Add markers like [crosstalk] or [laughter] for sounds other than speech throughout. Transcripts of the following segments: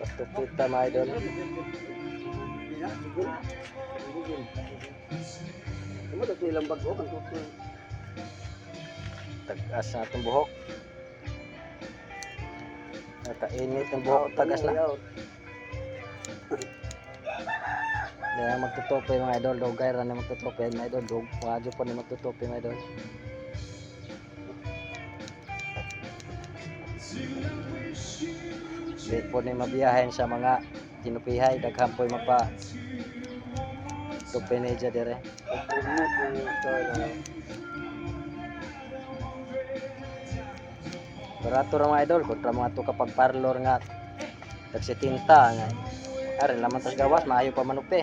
Patupita mga idol. Kamu dah tu ilang bago kan tu. Tagas na itong buhok. Nakainit ng buhok. Tagas na. Kaya magtutope mga idol. Dogay ra na magtutope mga idol. Dog. Wadyo po na magtutope mga idol. Di po ni mabiyahin sa mga tinupihay. Daghan po mapa tupi ni dya dire. Barato ra mga idol. Kontra mga to kapag parlor nga. Tagsitinta nga. Arin laman tas gawas. Maayo pa manupi.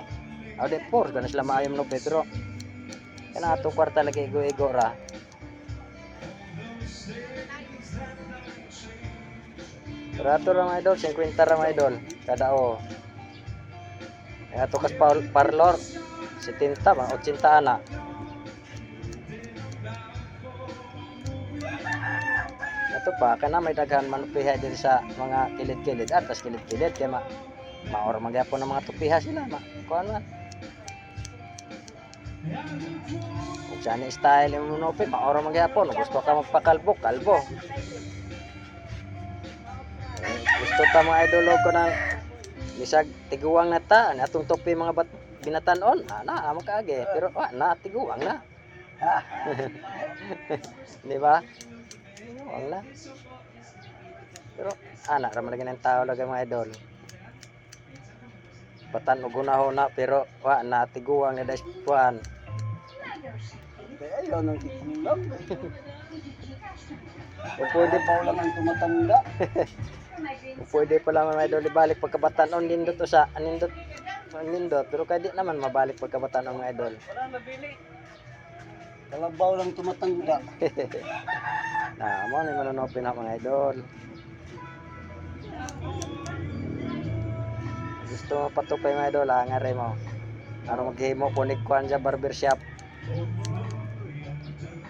Aw de por. Ganun sila maayo manupi. Pero kana ato kwarta lagi igo-igo ra. Barato ra mga idol. 50 ra mga idol. Kada o. Kaya ato kas par- parlor. 70 ba? 80 ana. Ito pa, kana may daghan manupiha din sa mga kilid-kilid. At tas kilid-kilid kaya ma maor magyapon ng mga tupiha sila. Ma kuan man. Kung saan style yung manupi, maor magyapon. Gusto ka magpakalbo, kalbo. Gusto ta mga idolo ko ng bisag tiguang na ta. Atong tupi mga bat binatanon. Na, na, amo kaage. Pero ah, na, tiguang na. [laughs] Di ba? Tiguang na. Pero anak raman lagi ng tao lagi mga idol. Batan og na pero wa na tiguang na das puan. Kaya ayaw nang tikulang. O pwede pa lang ang tumatanda. [laughs] o pwede pa lang mga idol ibalik pagkabatan on nindot to sa anindot nindot pero kaya di naman mabalik pagkabatan mga idol. Kalabaw lang tumatanda. [laughs] Na mo ni manunopin na mga idol. Gusto mo patupay mga idol, nga rin mo. Aron maghimo kunik kuan sa barbershop.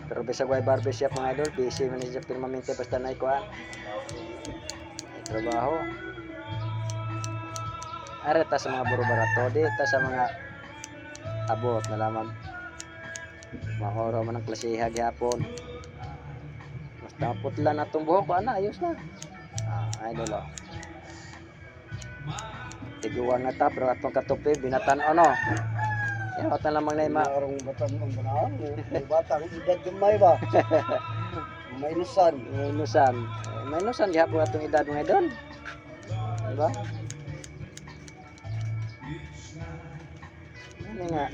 Pero bisag way barbershop mga idol, busy man siya permanente basta na kuan. May trabaho. Are ta sa mga buro barato, di ta sa mga abot na lamang. Mahoro man ang klasiha gyapon. Basta putla na itong buhok, ana, ayos na. Ah, idol oh. Tiguan na ta, pero atong katupi, binatan ano. Yan, wata lamang na ima. Marong batan ng banaan. May bata, ang edad gamay ba? [laughs] May nusan. Minusan. Eh, Minusan, gihapon atong edad mga idol. Diba? Ano nga?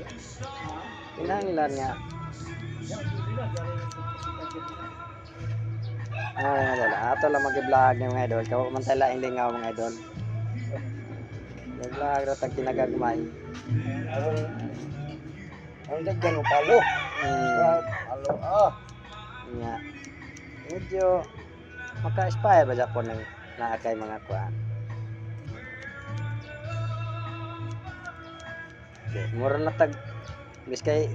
Pinangilan nga. Ah, mga idol. Ato lang mag-vlog ng mga idol. Kawa man tayo laing lingaw mga idol. Mag-vlog ra tag kinagagmay. Ang daggan mo palo. Palo ah. Nga. Medyo maka-inspire ba Japon ng naakay mga kuan. Okay, mura na tag bis kay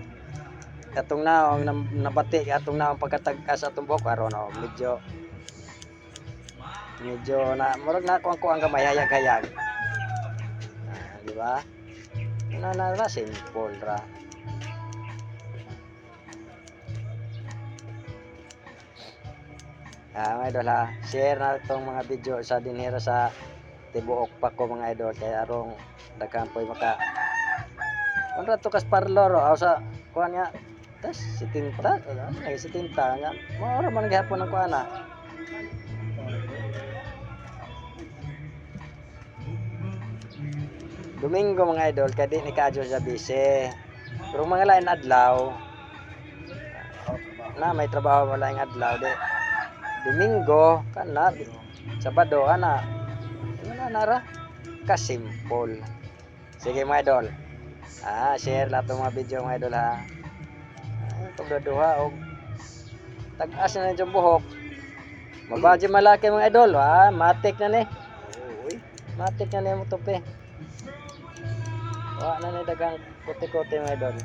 katong naong nabati katong naong pagkatagkas atong buhok aron oh, medyo medyo na murag na kuang kuang gamay hayag-hayag. Ah, di ba? Na na na simple ra. Ah, mga idol ha, share na itong mga video sa dinhera sa tibuok pa ko mga idol. Kay arong daghan po'y maka Unra to kas parlor aw sa kuan nga tas si tinta ay si tinta nga mao man gihapon ang kuan Domingo mga idol kadi ni kadyo sa bise pero mga lain adlaw. Na may trabaho mo laing adlaw di Domingo kana Sabado ana ano nara? Kasimple sige mga idol. Ah share lahat ng mga video mga idol ha. Ah, itong duha og tag-as na yung buhok. Mabaji malaki mga idol ha. Matik na ni. Matik na ni mo tupi wa na ni dagang kote-kote mga idol